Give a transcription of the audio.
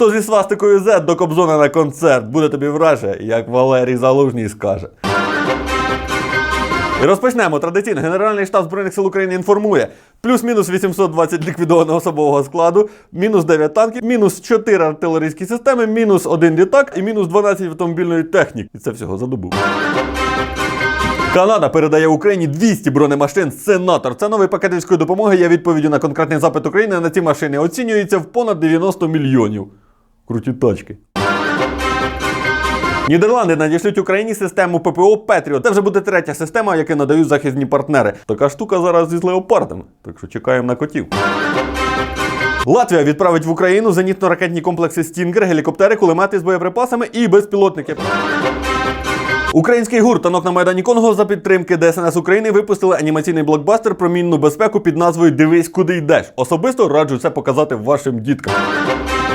Хто зі свастикою Z до Кобзона на концерт, буде тобі враже, як Валерій Залужній скаже. І розпочнемо. Традиційно Генеральний штаб Збройних сил України інформує: плюс-мінус 820 ліквідованого особового складу, мінус 9 танків, мінус 4 артилерійські системи, мінус 1 літак і мінус 12 автомобільної техніки. І це всього за добу. Канада передає Україні 200 бронемашин Сенатор. Це новий пакет військової допомоги. Є відповіддю на конкретний запит України на ці машини. Оцінюється в понад 90 мільйонів. Круті тачки. Нідерланди надішлють Україні систему ППО Петріот. Це вже буде третя система, яку надають захисні партнери. Така штука зараз із леопардами. Так що чекаємо на котів. Латвія відправить в Україну зенітно-ракетні комплекси Стінгер, гелікоптери, кулемети з боєприпасами і безпілотники. Український гурт танок на Майдані Конго за підтримки ДСНС України випустили анімаційний блокбастер про мінну безпеку під назвою Дивись, куди йдеш. Особисто раджу це показати вашим діткам.